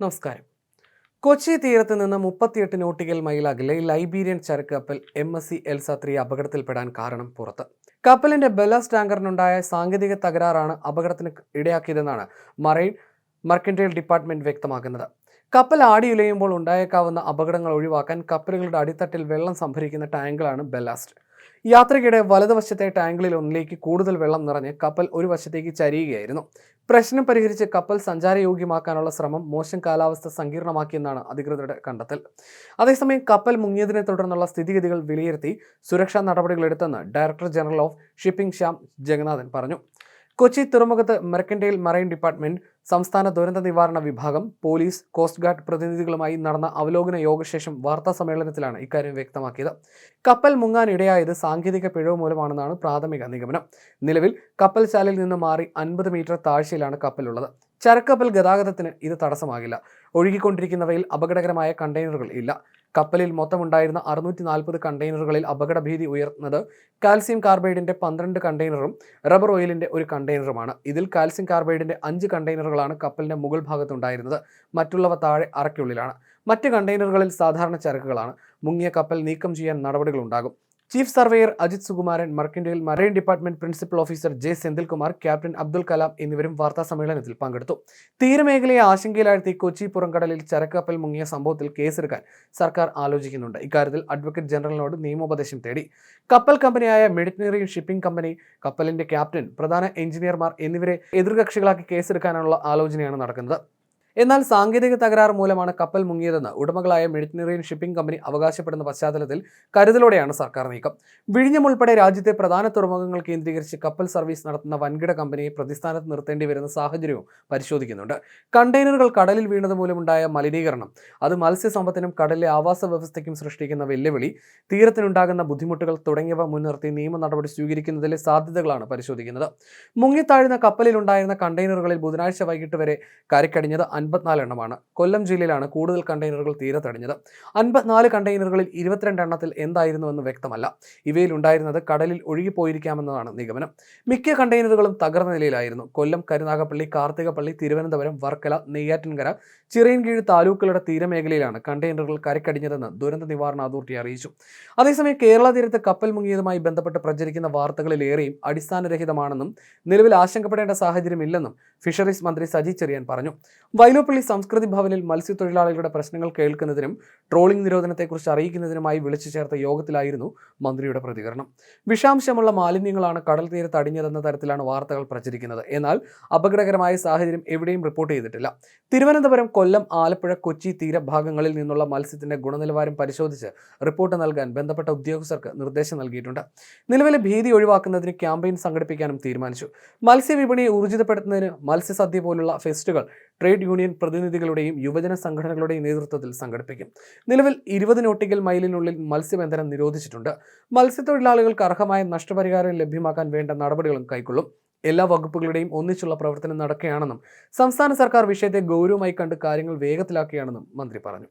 നമസ്കാരം. കൊച്ചി തീരത്ത് നിന്ന് മുപ്പത്തിയെട്ട് നോട്ടിക്കൽ മൈൽ അകലെ ലൈബീരിയൻ ചരക്ക് കപ്പൽ M S C Elsa three അപകടത്തിൽപ്പെടാൻ കാരണം പുറത്ത്. കപ്പലിന്റെ ബെലസ് ടാങ്കറിനുണ്ടായ സാങ്കേതിക തകരാറാണ് അപകടത്തിന് ഇടയാക്കിയതെന്നാണ് മറൈൻ മർക്കന്റൈൽ ഡിപ്പാർട്ട്മെന്റ് വ്യക്തമാക്കുന്നത്. കപ്പൽ ആടിയുലയുമ്പോൾ ഉണ്ടായേക്കാവുന്ന അപകടങ്ങൾ ഒഴിവാക്കാൻ കപ്പലുകളുടെ അടിത്തട്ടിൽ വെള്ളം സംഭരിക്കുന്ന ടാങ്കുകളാണ് ബെല്ലാസ്റ്റ് യാത്രയ്ക്കിടെ വലതുവശത്തെ ടാങ്കിലിൽ ഒന്നിലേക്ക് കൂടുതൽ വെള്ളം നിറഞ്ഞ് കപ്പൽ ഒരു വശത്തേക്ക് ചരിയുകയായിരുന്നു. പ്രശ്നം പരിഹരിച്ച് കപ്പൽ സഞ്ചാരയോഗ്യമാക്കാനുള്ള ശ്രമം മോശം കാലാവസ്ഥ സങ്കീർണമാക്കിയെന്നാണ് അധികൃതരുടെ കണ്ടെത്തൽ. അതേസമയം കപ്പൽ മുങ്ങിയതിനെ തുടർന്നുള്ള സ്ഥിതിഗതികൾ വിലയിരുത്തി സുരക്ഷാ നടപടികളെടുത്തെന്ന് director general of shipping Shyam Jagannathan പറഞ്ഞു. കൊച്ചി തുറമുഖത്ത് മെർക്കന്റൈൽ മറൈൻ ഡിപ്പാർട്ട്മെന്റ് സംസ്ഥാന ദുരന്ത നിവാരണ വിഭാഗം പോലീസ് കോസ്റ്റ് ഗാർഡ് പ്രതിനിധികളുമായി നടന്ന അവലോകന യോഗശേഷം വാർത്താ സമ്മേളനത്തിലാണ് ഇക്കാര്യം വ്യക്തമാക്കിയത്. കപ്പൽ മുങ്ങാൻ ഇടയായത് സാങ്കേതിക പിഴവ് മൂലമാണെന്നാണ് പ്രാഥമിക നിഗമനം. നിലവിൽ കപ്പൽ ചാലിൽ നിന്ന് മാറി അൻപത് മീറ്റർ താഴ്ചയിലാണ് കപ്പലുള്ളത്. ചരക്കപ്പൽ ഗതാഗതത്തിന് ഇത് തടസ്സമാകില്ല. ഒഴുകിക്കൊണ്ടിരിക്കുന്നവയിൽ അപകടകരമായ കണ്ടെയ്നറുകൾ ഇല്ല. കപ്പലിൽ മൊത്തമുണ്ടായിരുന്ന അറുന്നൂറ്റി നാൽപ്പത് കണ്ടെയ്നറുകളിൽ അപകടഭീതി ഉയർന്നത് കാൽസ്യം കാർബൈഡിന്റെ പന്ത്രണ്ട് കണ്ടെയ്നറും റബ്ബർ ഓയിലിന്റെ ഒരു കണ്ടെയ്നറുമാണ്. ഇതിൽ കാൽസ്യം കാർബൈഡിന്റെ അഞ്ച് കണ്ടെയ്നറുകളാണ് കപ്പലിന്റെ മുകൾ ഭാഗത്തുണ്ടായിരുന്നത്. മറ്റുള്ളവ താഴെ അറയ്ക്കുള്ളിലാണ്. മറ്റ് കണ്ടെയ്നറുകളിൽ സാധാരണ ചരക്കുകളാണ്. മുങ്ങിയ കപ്പൽ നീക്കം ചെയ്യാൻ നടപടികളുണ്ടാകും. Chief surveyor Ajith Sukumaran mercantile marine department principal officer J Senthilkumar captain Abdul Kalam എന്നിവരും വാർത്താ സമ്മേളനത്തിൽ പങ്കെടുത്തു. തീരമേഖലയെ ആശങ്കയിലാഴ്ത്തി കൊച്ചി പുറംകടലിൽ ചരക്കപ്പൽ മുങ്ങിയ സംഭവത്തിൽ കേസെടുക്കാൻ സർക്കാർ ആലോചിക്കുന്നുണ്ട്. ഇക്കാര്യത്തിൽ അഡ്വക്കേറ്റ് ജനറലിനോട് നിയമോപദേശം തേടി. കപ്പൽ കമ്പനിയായ മെഡിറ്റനറി ഷിപ്പിംഗ് കമ്പനി കപ്പലിന്റെ ക്യാപ്റ്റൻ പ്രധാന എഞ്ചിനീയർമാർ എന്നിവരെ എതിർകക്ഷികളാക്കി കേസെടുക്കാനുള്ള ആലോചനയാണ് നടക്കുന്നത്. എന്നാൽ സാങ്കേതിക തകരാർ മൂലമാണ് കപ്പൽ മുങ്ങിയതെന്ന് ഉടമകളായ മെഡിറ്ററേനിയൻ ഷിപ്പിംഗ് കമ്പനി അവകാശപ്പെടുന്ന പശ്ചാത്തലത്തിൽ കരുതലോടെയാണ് സർക്കാർ നീക്കം. വിഴിഞ്ഞം ഉൾപ്പെടെ രാജ്യത്തെ പ്രധാന തുറമുഖങ്ങൾ കേന്ദ്രീകരിച്ച് കപ്പൽ സർവീസ് നടത്തുന്ന വൻകിട കമ്പനിയെ പ്രതിസ്ഥാനത്ത് നിർത്തേണ്ടി വരുന്ന സാഹചര്യവും പരിശോധിക്കുന്നുണ്ട്. കണ്ടെയ്നറുകൾ കടലിൽ വീണത് മൂലമുണ്ടായ മലിനീകരണം അത് മത്സ്യസമ്പത്തിനും കടലിലെ ആവാസ വ്യവസ്ഥയ്ക്കും സൃഷ്ടിക്കുന്ന വെല്ലുവിളി തീരത്തിനുണ്ടാകുന്ന ബുദ്ധിമുട്ടുകൾ തുടങ്ങിയവ മുൻനിർത്തി നിയമ നടപടി സ്വീകരിക്കുന്നതിലെ സാധ്യതകളാണ് പരിശോധിക്കുന്നത്. മുങ്ങിത്താഴുന്ന കപ്പലിലുണ്ടായിരുന്ന കണ്ടെയ്നറുകളിൽ ബുധനാഴ്ച വൈകിട്ട് വരെ കരക്കടിഞ്ഞത് അൻപത്തിനാല് എണ്ണമാണ്. കൊല്ലം ജില്ലയിലാണ് കൂടുതൽ കണ്ടെയ്നറുകൾ തീരത്തടിഞ്ഞത് അൻപത്തിനാല് കണ്ടെയ്നറുകളിൽ ഇരുപത്തിരണ്ട് എണ്ണത്തിൽ എന്തായിരുന്നുവെന്ന് വ്യക്തമല്ല. ഇവയിൽ ഉണ്ടായിരുന്നത് കടലിൽ ഒഴുകിപ്പോയിരിക്കാമെന്നതാണ് നിഗമനം. മിക്ക കണ്ടെയ്നറുകളും തകർന്ന നിലയിലായിരുന്നു. കൊല്ലം കരുനാഗപ്പള്ളി കാർത്തികപ്പള്ളി തിരുവനന്തപുരം വർക്കല നെയ്യാറ്റിൻകര ചിറയൻകീഴ് താലൂക്കുകളുടെ തീരമേഖലയിലാണ് കണ്ടെയ്നറുകൾ കരക്കടിഞ്ഞതെന്ന് ദുരന്ത നിവാരണ അതോറിറ്റി അറിയിച്ചു. അതേസമയം കേരള തീരത്ത് കപ്പൽ മുങ്ങിയതുമായി ബന്ധപ്പെട്ട് പ്രചരിക്കുന്ന വാർത്തകളിലേറെയും അടിസ്ഥാനരഹിതമാണെന്നും നിലവിൽ ആശങ്കപ്പെടേണ്ട സാഹചര്യമില്ലെന്നും ഫിഷറീസ് മന്ത്രി സജി ചെറിയാൻ പറഞ്ഞു. വൈലോപ്പള്ളി സംസ്കൃതി ഭവനിൽ മത്സ്യത്തൊഴിലാളികളുടെ പ്രശ്നങ്ങൾ കേൾക്കുന്നതിനും ട്രോളിംഗ് നിരോധനത്തെക്കുറിച്ച് അറിയിക്കുന്നതിനുമായി വിളിച്ചു ചേർത്ത യോഗത്തിലായിരുന്നു മന്ത്രിയുടെ പ്രതികരണം. വിഷാംശമുള്ള മാലിന്യങ്ങളാണ് കടൽ തീരത്ത് അടിഞ്ഞതെന്ന തരത്തിലാണ് വാർത്തകൾ പ്രചരിക്കുന്നത്. എന്നാൽ അപകടകരമായ സാഹചര്യം എവിടെയും റിപ്പോർട്ട് ചെയ്തിട്ടില്ല. തിരുവനന്തപുരം കൊല്ലം ആലപ്പുഴ കൊച്ചി തീരഭാഗങ്ങളിൽ നിന്നുള്ള മത്സ്യത്തിന്റെ ഗുണനിലവാരം പരിശോധിച്ച് റിപ്പോർട്ട് നൽകാൻ ബന്ധപ്പെട്ട ഉദ്യോഗസ്ഥർക്ക് നിർദ്ദേശം നൽകിയിട്ടുണ്ട്. നിലവിലെ ഭീതി ഒഴിവാക്കുന്നതിന് ക്യാമ്പയിൻ സംഘടിപ്പിക്കാനും തീരുമാനിച്ചു. മത്സ്യവിപണിയെ ഊർജിതപ്പെടുത്തുന്നതിന് മത്സ്യസദ്യ പോലുള്ള ഫെസ്റ്റുകൾ ട്രേഡ് യൂണിയൻ പ്രതിനിധികളുടെയും യുവജന സംഘടനകളുടെയും നേതൃത്വത്തിൽ സംഘടിപ്പിക്കും. നിലവിൽ ഇരുപത് നോട്ടിക്കൽ മൈലിനുള്ളിൽ മത്സ്യബന്ധനം നിരോധിച്ചിട്ടുണ്ട്. മത്സ്യത്തൊഴിലാളികൾക്ക് അർഹമായ നഷ്ടപരിഹാരം ലഭ്യമാക്കാൻ വേണ്ട നടപടികളും കൈക്കൊള്ളും. എല്ലാ വകുപ്പുകളുടെയും ഒന്നിച്ചുള്ള പ്രവർത്തനം നടക്കുകയാണെന്നും സംസ്ഥാന സർക്കാർ വിഷയത്തെ ഗൗരവമായി കണ്ട് കാര്യങ്ങൾ വേഗത്തിലാക്കുകയാണെന്നും മന്ത്രി പറഞ്ഞു.